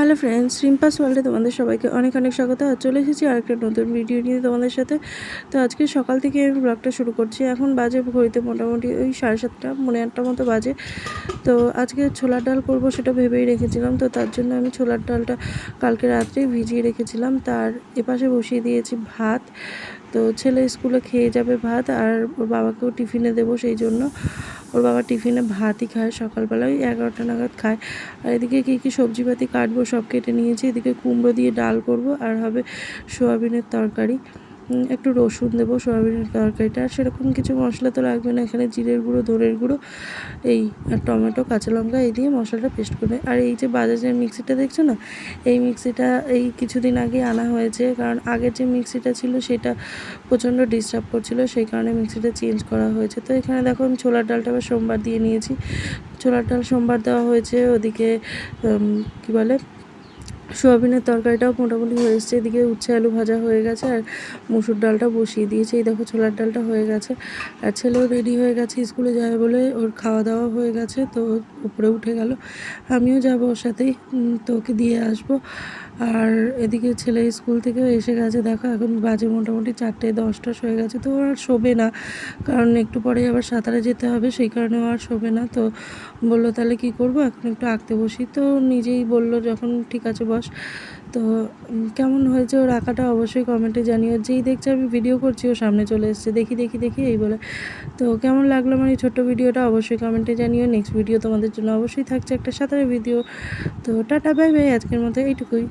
Hello friends রিম্পাস ওয়ার্ল্ডে তোমাদের সবাইকে অনেক অনেক স্বাগত। আর চলে এসেছি আর একটা নতুন ভিডিও নিয়ে তোমাদের সাথে। তো আজকে সকাল থেকে আমি ব্লগটা শুরু করছি। এখন বাজে ঘড়িতে মোটামুটি ওই সাড়ে সাতটা, মনে আটটা মতো বাজে। তো আজকে ছোলার ডাল করব সেটা ভেবেই রেখেছিলাম। তো তার জন্য আমি ছোলার ডালটা কালকে রাত্রেই ভিজিয়ে রেখেছিলাম। তার এপাশে বসিয়ে দিয়েছি ভাত। তো ছেলে স্কুলে খেয়ে যাবে ভাত আর ওর বাবাকেও টিফিনে দেবো সেই জন্য। ওর বাবা টিফিনে ভাতই খায়, সকালবেলা ওই এগারোটা নাগাদ খায়। আর এদিকে কী কী সবজিপাতি কাটবো সব কেটে নিয়েছি, এদিকে কুমড়ো দিয়ে ডাল করব, আর হবে সোয়াবিনের তরকারি। একটু রসুন দেবো, সোয়াবিনের তরকারিটা, আর সেরকম কিছু মশলা তো লাগবে না। এখানে জিরের গুঁড়ো, ধনের গুঁড়ো, এই, আর টমেটো, কাঁচা লঙ্কা, এই দিয়ে মশলাটা পেস্ট করে আর এই যে বাজাজের মিক্সিটা দেখছ না, এই মিক্সিটা এই কিছুদিন আগে আনা হয়েছে, কারণ আগের যে মিক্সিটা ছিল সেটা প্রচণ্ড ডিস্টার্ব করছিল, সেই কারণে মিক্সিটা চেঞ্জ করা হয়েছে। তো এখানে দেখো আমি ছোলার ডালটা আবার সোমবার দিয়ে নিয়েছি। ছোলার ডাল সোমবার দেওয়া হয়েছে, ওদিকে কী বলে সোয়াবিনের তরকারিটাও মোটামুটি হয়ে এসছে। এদিকে উচ্ছে আলু ভাজা হয়ে গেছে আর মুসুর ডালটা বসিয়ে দিয়েছে। এই দেখো ছোলার ডালটা হয়ে গেছে। আর ছেলেও রেডি হয়ে গেছে, স্কুলে যাবে বলে ওর খাওয়া দাওয়া হয়ে গেছে, তো উপরে উঠে গেল। আমিও যাব ওর সাথেই তো ওকে দিয়ে আসব। আর এদিকে ছেলে স্কুল থেকেও এসে গেছে। দেখো এখন বাজে মোটামুটি চারটে, দশটা হয়ে গেছে, তো ও আর শোবে না। কারণ একটু পরে আবার সাঁতারে যেতে হবে, সেই কারণে আর শোবে না। তো বলল, তাহলে কি করব? এখন একটু আঁকতে বসি। তো নিজেই বলল, যখন ঠিক আছে বস। তো কেমন হয়েছে ওর আঁকাটা অবশ্যই কমেন্টে জানিও। যেই দেখছে আমি ভিডিও করছি, ও সামনে চলে এসছে। দেখি দেখি দেখি, এই বলে। তো, কেমন লাগল আমার এই ছোট্ট ভিডিওটা অবশ্যই কমেন্টে জানিও। নেক্সট ভিডিও তোমাদের জন্য অবশ্যই থাকছে একটা সাঁতারের ভিডিও তো, টাটা বাই বাই আজকের মতো এইটুকুই।